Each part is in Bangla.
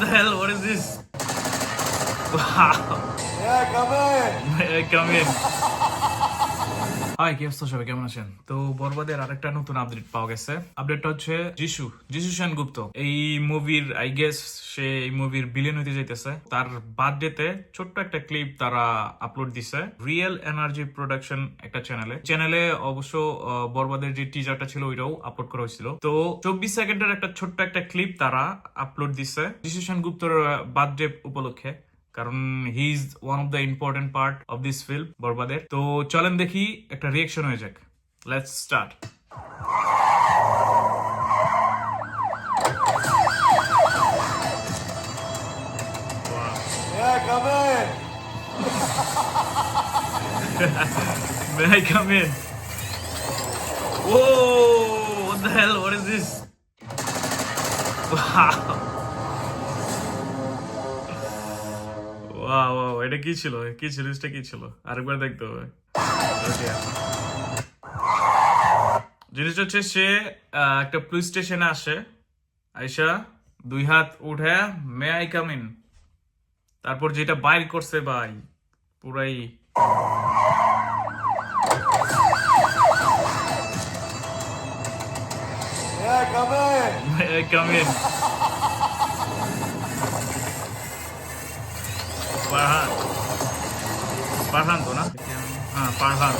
the hell? What is this? Wow. Yeah, come in. Come in? Hi কি অবস্থা সবাই? কেমন আছেন? তো বরবাদের আরেকটা নতুন আপডেট পাওয়া গেছে। আপডেটটা হচ্ছে যিশু যিশু সেনগুপ্ত। এই মুভির আই গেস সে এই মুভির বিলেন হইতে যাইতেছে। তার বার্থডেতে ছোট্ট একটা ক্লিপ তারা আপলোড দিছে। রিয়েল এনার্জি প্রোডাকশন একটা চ্যানেলে চ্যানেলে অবশ্য বরবাদের যে টিজারটা ছিল, ওইটাও আপলোড করা হয়েছিল। তো চব্বিশ সেকেন্ডের একটা ছোট্ট একটা ক্লিপ তারা আপলোড দিছে। যিশু সেনগুপ্তর বার্থডে উপলক্ষে। কারণ he is one of the important part of this film বরবাদের তো চলেন দেখি একটা রিয়েকশন হয়ে যাক let's start Yeah, come in. May I come in? Whoa! What the hell? What is this? Wow! Wow, এটা কি ছিল? কি এটা কি ছিল? আরেকবার দেখতে হবে। জিনিসটা হচ্ছে সে একটা পুলিশ স্টেশনে আসে। আইসা দুই হাত উঠে মে আই কাম ইন তারপর যেটা বাইর করছে ভাই পুরাই Yeah, come in. Come in? Parhan না হ্যাঁ পারহান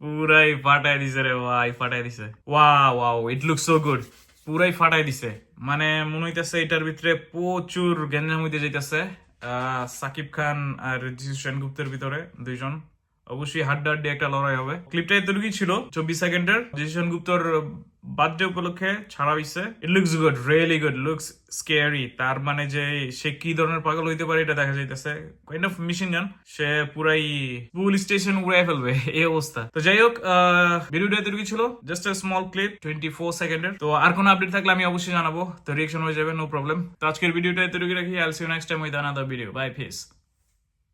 পুরাই ফাটাই দিছে রে ভাই ফাটাই দিছে wow it look so good পুরাই ফাটাই দিছে মানে মনে হইতেছে এটার ভিতরে প্রচুর গেঞ্জাম হইতে যাইতেছে সাকিব খান আর যিশু সেনগুপ্তের ভিতরে দুইজন অবশ্যই হাড্ডাহাড্ডি একটা লড়াই হবে। ক্লিপটা এতটুকুই ছিল, চব্বিশ সেকেন্ডের। যিশু সেনগুপ্তর বার্থডে উপলক্ষে ছাড়া হইছে। It looks good really good looks scary তার মানে যে সে কি ধরনের পাগল হইতে পারে এটা দেখা যাইতেছে। কাইন্ড অফ মিশিং গান সে পুরাই পুলিশ স্টেশন উড়াই ফেলবে, এই অবস্থা। তো যাই হোক ভিডিওটা এতটুকু ছিল। Just a small clip twenty four সেকেন্ডের। তো আর কোনো আপডেট থাকলে আমি অবশ্যই জানাব। তো রিয়েকশন হয়ে যাবে নো প্রবলেম তো আজকের ভিডিওটা এতটুকু রাখি। I'll see next time with another video bye face